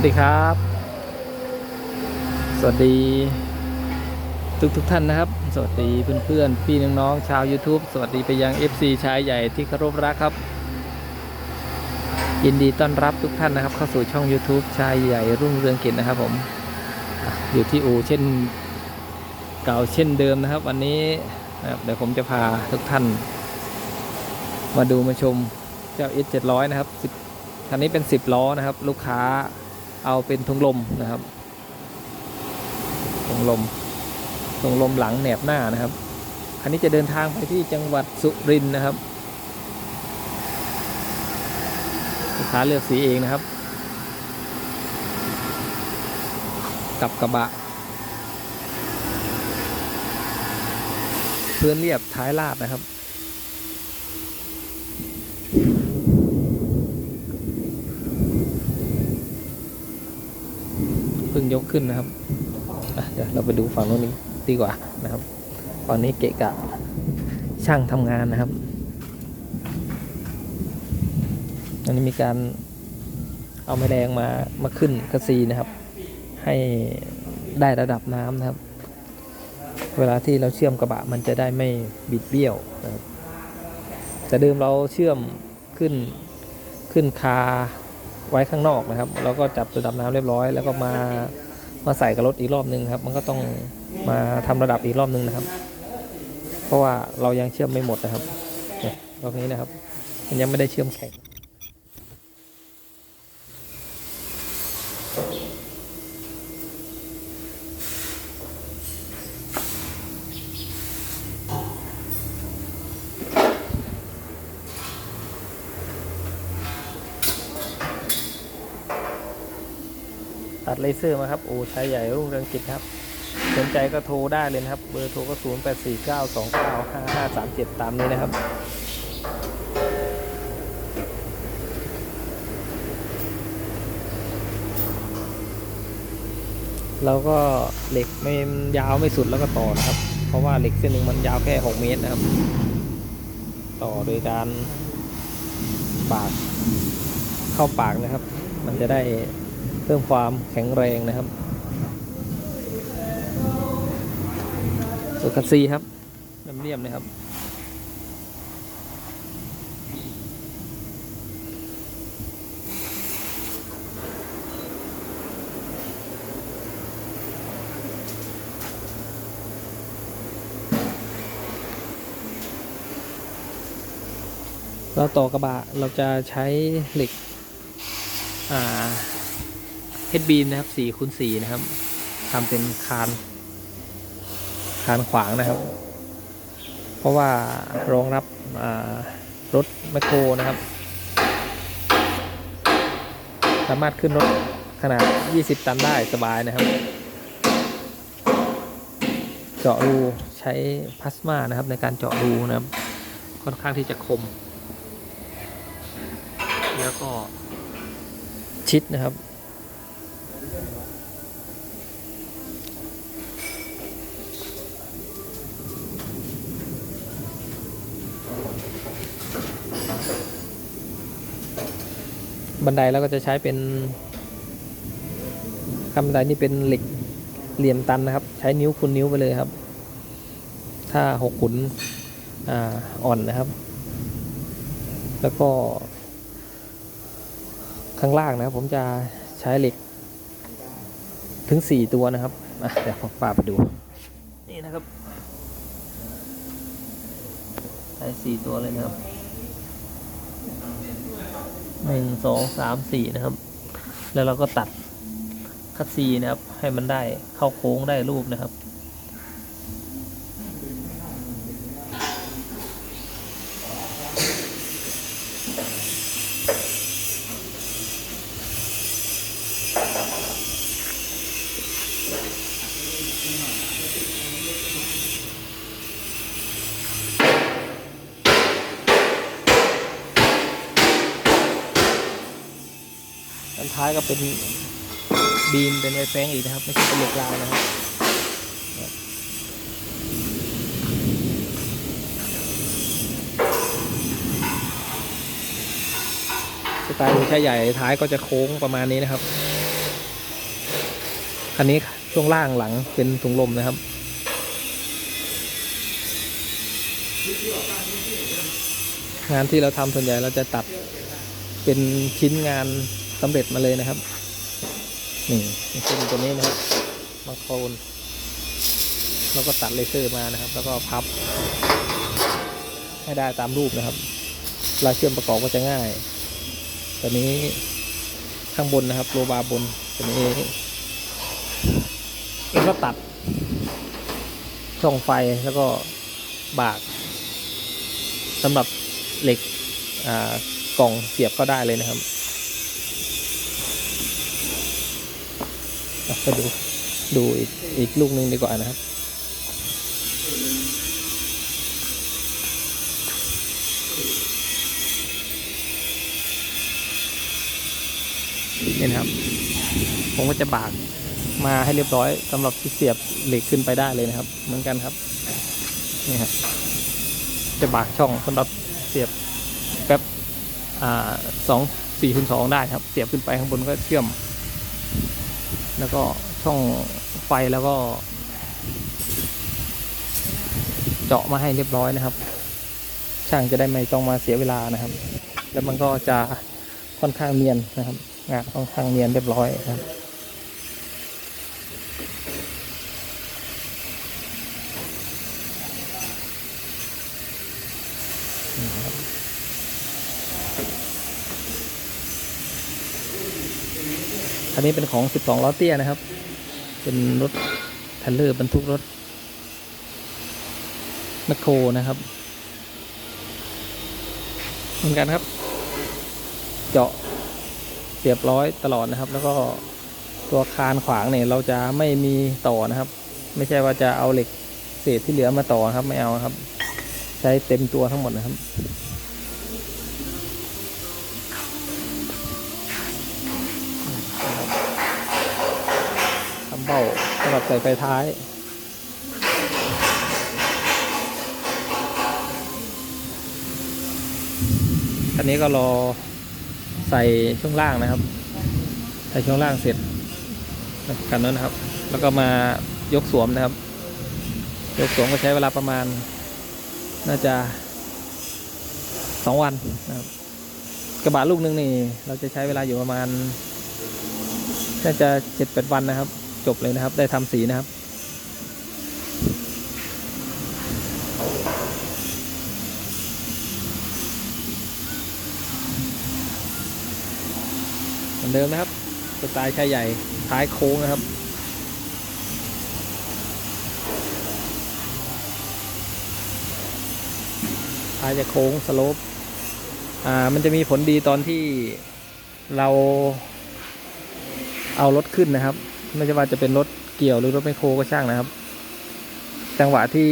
วัสดีครับ สวัสดีทุกทุกท่านนะครับ สวัสดีเพื่อนๆ พี่น้องๆชาว YouTube สวัสดีไปยัง FC ชายใหญ่ที่เคารพรักครับ ยินดีต้อนรับทุกท่านนะครับ เข้าสู่ช่อง YouTube ชายใหญ่รุ่งเรืองกิจนะครับผมอยู่ที่อู่เช่นเก่าเช่นเดิมนะครับ วันนี้นะครับเดี๋ยวผมจะพาทุกท่าน มาดูมาชมเจ้า S 700 นะครับคันนี้เป็น 10 ล้อนะครับ ลูกค้า เอาเป็นทุงลมนะครับทุงลมทุงลมหลังแหนบหน้านะครับคันนี้จะเดินทางไปที่จังหวัดสุรินทร์นะครับลูกค้าเลือกสีเองนะครับ กับกระบะพื้นเรียบท้ายลาดนะครับ เพิ่ง ยกขึ้นนะครับเดี๋ยวเราไปดูฝั่งโน้นนี้ดีกว่านะครับฝั่งนี้เกะกะช่างทำงานนะครับอันนี้มีการเอาไม้แดงมามาขึ้นกระซีนะครับ ให้ได้ระดับน้ำนะครับ เวลาที่เราเชื่อมกระบะมันจะได้ไม่บิดเบี้ยวนะครับแต่เดิมเราเชื่อมขึ้นขึ้นคา ไว้ข้างนอกนะครับ แล้วก็จับระดับน้ำเรียบร้อย แล้วก็มามาใส่กับรถอีกรอบนึงครับ มันก็ต้องมาทำระดับอีกรอบนึงนะครับ เพราะว่าเรายังเชื่อมไม่หมดนะครับเนี่ยรอบนี้นะครับ มันยังไม่ได้เชื่อมแข็ง ตัดเลเซอร์มาครับโอ้ใช้ใหญ่รุ่งเรืองกิจครับ สนใจก็โทรได้เลยนะครับ เบอร์โทรก็ 0 8 4 9 2 9 5 5 3 7 ตามนี้นะครับเราก็เหล็กไม่ยาวไม่สุดแล้วก็ต่อนะครับ เพราะว่าเหล็กเส้นหนึ่งมันยาวแค่ 6 เมตรนะครับ ต่อโดยการปากเข้าปากนะครับ มันจะได้ เพิ่มความแข็งแรงนะครับส่วนคัสซีครับเรียบๆนะครับเราต่อกระบะเราจะใช้เหล็ก อ่า เฮดบีมนะครับ4คูณ4นะครับทำเป็นคาน คานขวางนะครับ เพราะว่ารองรับรถแมคโครนะครับ สามารถขึ้นรถขนาด 20 ตันได้สบายนะครับ เจาะรูใช้พลาสมานะครับ ในการเจาะรูนะครับ ค่อนข้างที่จะคม แล้วก็ชิดนะครับ บันไดเราก็จะใช้เป็นขั้นบันไดนี่เป็นเหล็กเหลี่ยมตันนะครับ ใช้นิ้วคูณนิ้วไปเลยครับ ถ้าหกขุนอ่าอ่อนนะครับ แล้วก็ ข้างล่างนะครับ ผมจะใช้เหล็ก ถึงสี่ตัวนะครับเดี๋ยวผมปาไปดู นี่นะครับใช้สี่ตัวเลยนะครับ หนึ่งสองสามสี่นะครับ แล้วเราก็ตัดคัดซีนะครับ ให้มันได้เข้าโค้งได้รูปนะครับ ด้านท้ายก็เป็นบีมเป็นไวแฟงอีกนะครับ ไม่ใช่เป็นเหล็กราวนะครับสไตล์หัวใช้ใหญ่ท้ายก็จะโค้งประมาณนี้นะครับ คันนี้ช่วงล่างหลังเป็นถุงลมนะครับงานที่เราทำส่วนใหญ่เราจะตัดเป็นชิ้นงาน สำเร็จมาเลยนะครับ นี่เช่นตัวนี้นะครับมาโคนแล้วก็ตัดเลเซอร์มานะครับ แล้วก็พับ ให้ได้ตามรูปนะครับลาเชื่อมประกอบก็จะง่ายตัวนี้ข้างบนนะครับ โลบาร์บนตัวนี้แล้วก็ตัดช่องไฟแล้วก็บากสำหรับเหล็กอ่ากล่องเสียบก็ได้เลยนะครับอะ ก็ดูดูอีกอีกลูกหนึ่งดีกว่านะครับ นี่นะครับ ผมก็จะบากมาให้เรียบร้อยสำหรับที่เสียบเหล็กขึ้นไปได้เลยนะครับ เหมือนกันครับ นี่ครับจะบากช่องสำหรับเสียบแป๊บอ่าสองสี่คูณสองได้ครับ เสียบขึ้นไปข้างบนก็เชื่อม แล้วก็ช่องไฟแล้วก็ เจาะมาให้เรียบร้อยนะครับ ช่างจะได้ไม่ต้องมาเสียเวลานะครับ แล้วมันก็จะค่อนข้างเนียนนะครับงานค่อนข้างเนียนเรียบร้อยนะครับ อันนี้เป็นของ 12 ล้อเตี้ยนะครับ เป็นรถเทรลเลอร์บรรทุกรถแมคโครนะครับ เหมือนกันครับ เจาะเรียบร้อยตลอดนะครับ แล้วก็ตัวคานขวางเนี่ยเราจะไม่มีต่อนะครับ ไม่ใช่ว่าจะเอาเหล็กเศษที่เหลือมาต่อครับไม่เอาครับ ใช้เต็มตัวทั้งหมดนะครับ เบ้าสำหรับใส่ไฟท้ายอันนี้ก็รอใส่ช่วงล่างนะครับ ใส่ช่วงล่างเสร็จกันนั้นนะครับ แล้วก็มายกสวมนะครับ ยกสวมก็ใช้เวลาประมาณ น่าจะสองวันนะครับ กระบะลูกหนึงนี่ เราจะใช้เวลาอยู่ประมาณ น่าจะเจ็ดแปดวันนะครับ จบเลยนะครับ ได้ทำสีนะครับ เหมือนเดิมนะครับสไตล์ชายใหญ่ท้ายโค้งนะครับท้ายจะโค้งสโลปอ่ามันจะมีผลดีตอนที่เราเอารถขึ้นนะครับ ไม่ใช่ว่าจะเป็นรถเกี่ยวหรือรถแมโครก็ช่างนะครับ จังหวะที่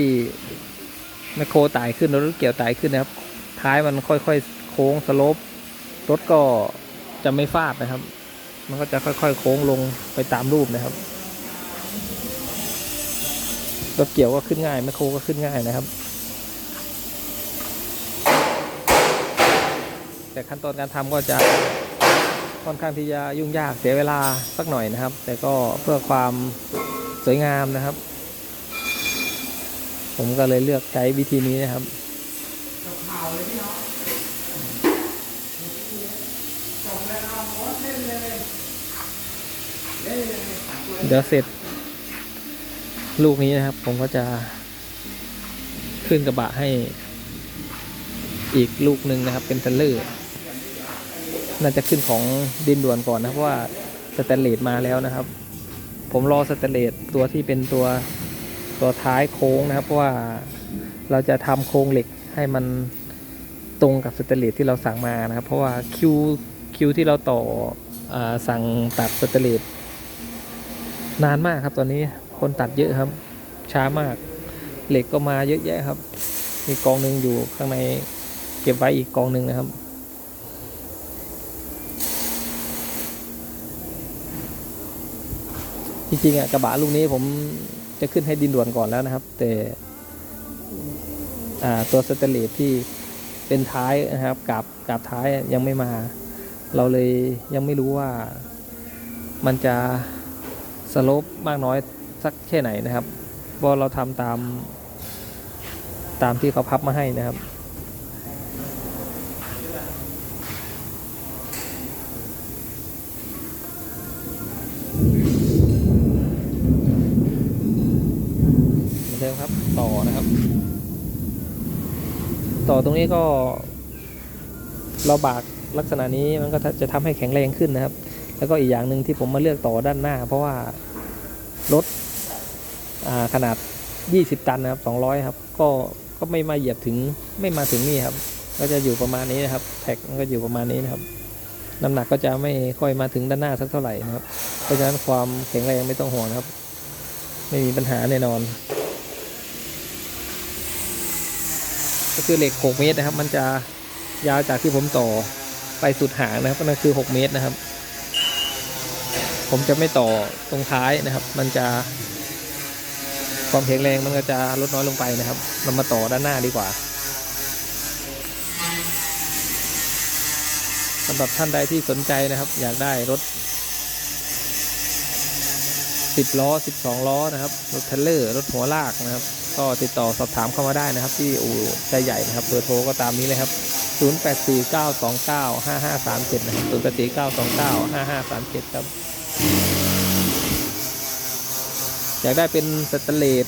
แมโครไต่ขึ้นรถเกี่ยวไต่ขึ้นนะครับ ท้ายมันค่อยๆโค้งสโลปรถก็จะไม่ฟาดนะครับ มันก็จะค่อยๆ โค้งลงไปตามรูปนะครับรถเกี่ยวก็ขึ้นง่ายแมโครก็ขึ้นง่ายนะครับ แต่ขั้นตอนการทำก็จะ ค่อนข้างที่จะยุ่งยากเสียเวลาสักหน่อยนะครับ แต่ก็เพื่อความสวยงามนะครับ ผมก็เลยเลือกใช้วิธีนี้นะครับเดี๋ยวเสร็จ ลูกนี้นะครับ ผมก็จะขึ้นกระบะให้อีกลูกหนึ่งนะครับ เป็นทรลเลอร์ น่าจะขึ้นของดินด่วนก่อนนะเพราะว่าสแตนเลสมาแล้วนะครับ ผมรอสแตนเลสตัวที่เป็นตัวตัวท้ายโค้งนะครับเพราะว่าเราจะทำโครงเหล็กให้มันตรงกับสแตนเลสที่เราสั่งมานะครับ เพราะว่าคิวคิวที่เราต่ออสั่งตัดสแตนเลสนานมากครับตอนนี้คนตัดเยอะครับ ช้ามาก เหล็กก็มาเยอะแยะครับ มีกองหนึ่งอยู่ข้างในเก็บไว้อีกกองหนึ่งนะครับ จริงๆอะกระบะลูกนี้ผมจะขึ้นให้ดินด่วนก่อนแล้วนะครับ แต่ตัวสเตนเลสที่เป็นท้ายนะครับกับกับท้ายยังไม่มา เราเลยยังไม่รู้ว่ามันจะสโลปมากน้อยสักแค่ไหนนะครับเพราะเราทำตามตามที่เขาพับมาให้นะครับ ดิมครับ ต่อนะครับ ต่อตรงนี้ก็ เราบากลักษณะนี้มันก็จะทำให้แข็งแรงขึ้นนะครับ แล้วก็อีกอย่างหนึ่งที่ผมมาเลือกต่อด้านหน้า เพราะว่ารถอ่าขนาด 20 ตันนะครับ200 ครับ ก็ก็ไม่มาเหยียบถึงไม่มาถึงนี่ครับ ก็จะอยู่ประมาณนี้นะครับ แท็กมันก็อยู่ประมาณนี้นะครับน้ำหนักก็จะไม่ค่อยมาถึงด้านหน้าสักเท่าไหร่นะครับ เพราะฉะนั้นความแข็งแรงไม่ต้องห่วงครับ ไม่มีปัญหาแน่นอน ก็คือเหล็ก 6 เมตรนะครับ มันจะยาวจากที่ผมต่อไปสุดหางนะครับนั่นคือ 6 เมตรนะครับ ผมจะไม่ต่อตรงท้ายนะครับ มันจะ ความแข็งแรงมันก็จะลดน้อยลงไปนะครับเรามาต่อด้านหน้าดีกว่าสำหรับท่านใดที่สนใจนะครับ อยากได้รถ 10 ล้อ 12 ล้อนะครับ รถเทเลอร์ รถหัวลากนะครับ ก็ติดต่อสอบถามเข้ามาได้นะครับ ที่อู่ใจใหญ่นะครับเบอร์โทรก็ตามนี้เลยครับ 0849295537 นะครับ 0849295537 ครับ อยากได้เป็นสแตนเลส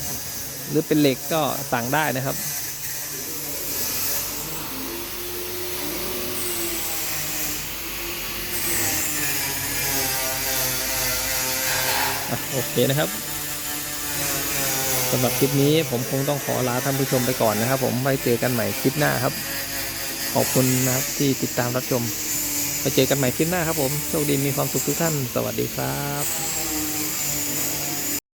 หรือเป็นเหล็กก็สั่งได้นะครับโอเคนะครับ สำหรับคลิปนี้ผมคงต้องขอลาท่านผู้ชมไปก่อนนะครับ ผมไว้เจอกันใหม่คลิปหน้าครับ ขอบคุณนะครับที่ติดตามรับชมไปเจอกันใหม่คลิปหน้าครับผมโชคดีมีความสุขทุกท่าน สวัสดีครับ